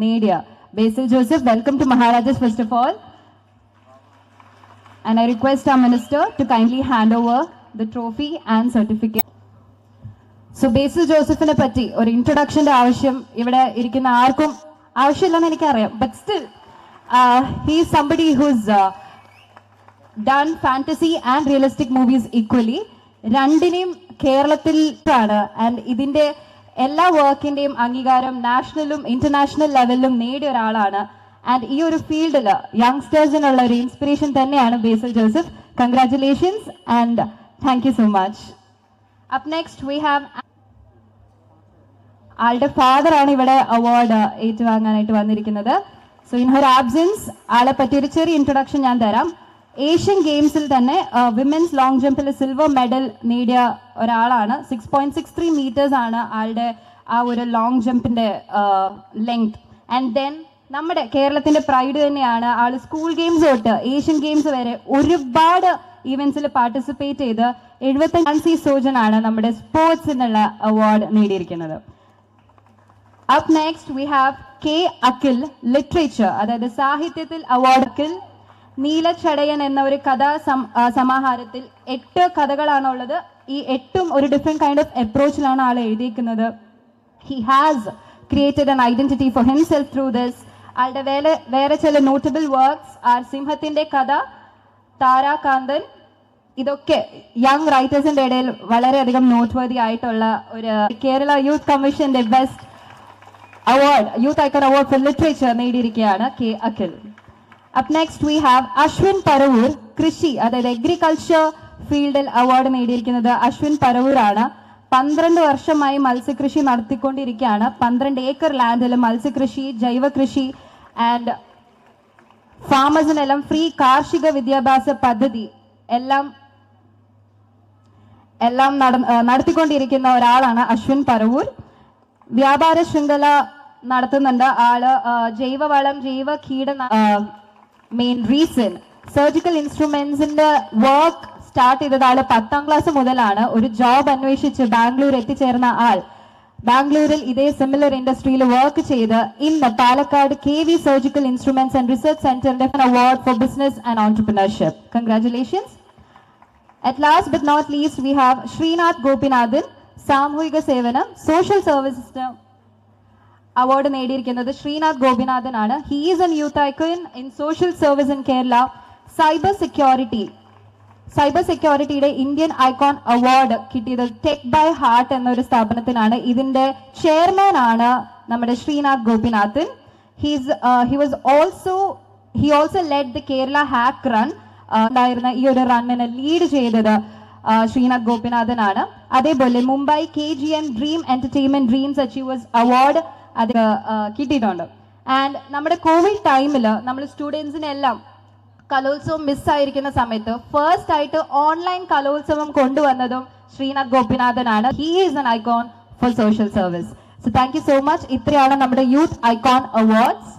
നേടിയ Basil Joseph welcome to Maharajas first of all and I request our minister to kindly hand over the trophy and certificate. So Basil ജോസഫിനെ പറ്റി ഒരു ഇൻട്രൊഡക്ഷന്റെ ആവശ്യം ഇവിടെ ഇരിക്കുന്ന ആർക്കും ആവശ്യമില്ലെന്ന് എനിക്കറിയാം. But still he somebody who's done fantasy and realistic movies equally രണ്ടിനെയും കേരളത്തിൽ ആണ്. ആൻഡ് ഇതിന്റെ എല്ലാ വർക്കിന്റെയും അംഗീകാരം നാഷണലും ഇന്റർനാഷണൽ ലെവലിലും നേടിയ ഒരാളാണ്. ആൻഡ് ഈ ഒരു ഫീൽഡിൽ യങ്സ്റ്റേഴ്സിനുള്ള ഒരു ഇൻസ്പിറേഷൻ തന്നെയാണ് Basil Joseph congratulations and thank you so much up next we have ആളുടെ ഫാദർ ആണ് ഇവിടെ അവാർഡ് ഏറ്റുവാങ്ങാനായിട്ട് വന്നിരിക്കുന്നത്. സോ ഇൻ ഹർ ആബ്സെൻസ് ആളെ പറ്റി ഒരു ചെറിയ ഇൻട്രൊഡക്ഷൻ ഞാൻ തരാം. ഏഷ്യൻ ഗെയിംസിൽ തന്നെ വിമൻസ് ലോങ് ജമ്പിൽ സിൽവർ മെഡൽ നേടിയ ഒരാളാണ്. Six point six three meters ആണ് ആളുടെ ആ ഒരു ലോങ് ജമ്പിന്റെ ലെങ്ത് ആൻഡ് ദെൻ നമ്മുടെ കേരളത്തിന്റെ പ്രൈഡ് തന്നെയാണ് ആൾ സ്കൂൾ ഗെയിംസ് തൊട്ട് ഏഷ്യൻ ഗെയിംസ് വരെ ഒരുപാട് ഇവന്റ്സിൽ പാർട്ടിസിപ്പേറ്റ് ചെയ്ത് എഴുപത്തി സോജൻ ആണ് നമ്മുടെ സ്പോർട്സ് എന്നുള്ള അവാർഡ് നേടിയിരിക്കുന്നത്. Up next we have K Akhil literature അതായത് സാഹിത്യത്തിൽ അവാർഡ് അഖിൽ നീലച്ചടയൻ എന്ന ഒരു കഥാ സമാഹാരത്തിൽ എട്ട് കഥകളാണ് ഉള്ളത് ഈ എട്ടും ഒരു ഡിഫറെന്റ് കൈൻഡ് ഓഫ് അപ്രോച്ചിലാണ് ആൾ എഴുതിയിരിക്കുന്നത്. He has created an identity for himself through this ആളുടെ വേറെ വേറെ ചില നോട്ടബിൾ വർക്ക്സ് ആർ സിംഹത്തിന്റെ കഥ താരാകാന്തൻ ഇതൊക്കെ യങ് റൈറ്റേഴ്സിന്റെ ഇടയിൽ വളരെയധികം നോട്ട്വർത്തി ആയിട്ടുള്ള ഒരു കേരള യൂത്ത് കമ്മീഷന്റെ best award youth icon award for literature നേടിയിരിക്കുകയാണ് K Akhil. Up next we have Ashwin Paravur കൃഷി അതായത് അഗ്രികൾച്ചർ ഫീൽഡിൽ അവാർഡ് നേടിയിരിക്കുന്നത് അശ്വിൻ പരവൂർ ആണ് പന്ത്രണ്ട് വർഷമായി മത്സ്യകൃഷി നടത്തിക്കൊണ്ടിരിക്കുകയാണ്. പന്ത്രണ്ട് ഏക്കർ ലാൻഡിൽ മത്സ്യകൃഷി ജൈവകൃഷി ആൻഡ് ഫാമേഴ്സിനെല്ലാം ഫ്രീ കാർഷിക വിദ്യാഭ്യാസ പദ്ധതി എല്ലാം എല്ലാം നട- നടത്തിക്കൊണ്ടിരിക്കുന്ന ഒരാളാണ് അശ്വിൻ പരവൂർ വ്യാപാര ശൃംഖല നടത്തുന്നുണ്ട്. ആൾ ജൈവവളം ജൈവ കീട മെയിൻ റീസൺ സർജിക്കൽ ഇൻസ്ട്രുമെന്റ്സിന്റെ വർക്ക് സ്റ്റാർട്ട് ചെയ്തത് ആൾ പത്താം ക്ലാസ് മുതലാണ്. ഒരു ജോബ് അന്വേഷിച്ച് ബാംഗ്ലൂർ എത്തിച്ചേർന്ന ആൾ. ബാംഗ്ലൂരിൽ ഇതേ സിമിലർ ഇൻഡസ്ട്രിയിൽ വർക്ക് ചെയ്ത് ഇന്ന് Palakkad K V surgical instruments and research സെന്ററിന്റെ award for business and entrepreneurship congratulations at last but not least we have Srinath Gopinathan സാമൂഹിക സേവനം സോഷ്യൽ സർവീസസ് അവാർഡ് നേടിയിരിക്കുന്നത് ശ്രീനാഥ് ഗോപിനാഥൻ ആണ് he is an youth icon in social service in Kerala cyber security cyber സെക്യൂരിറ്റിയുടെ Indian icon award കിട്ടിയത് tech by heart എന്നൊരു സ്ഥാപനത്തിനാണ്. ഇതിന്റെ chairman ആണ് നമ്മുടെ Srinath Gopinathan. He's he was also he also led the Kerala hack run ഉണ്ടായിരുന്ന ഈ ഒരു റണ്ണിനെ ലീഡ് ചെയ്തത് ശ്രീനാഥ് ഗോപിനാഥൻ ആണ് അതേപോലെ Mumbai K G M dream entertainment dreams achievers award അത് കിട്ടിയിട്ടുണ്ട്. ആൻഡ് നമ്മുടെ കോവിഡ് ടൈമിൽ നമ്മൾ സ്റ്റുഡൻസിനെല്ലാം കലോത്സവം മിസ്സായിരിക്കുന്ന സമയത്ത് ഫസ്റ്റ് ആയിട്ട് ഓൺലൈൻ കലോത്സവം കൊണ്ടുവന്നതും Srinath ഗോപിനാഥനാണ്. He is an icon for social service so thank you so much ഇത്രയാണ് നമ്മുടെ യൂത്ത് ഐക്കോൺ അവാർഡ്സ്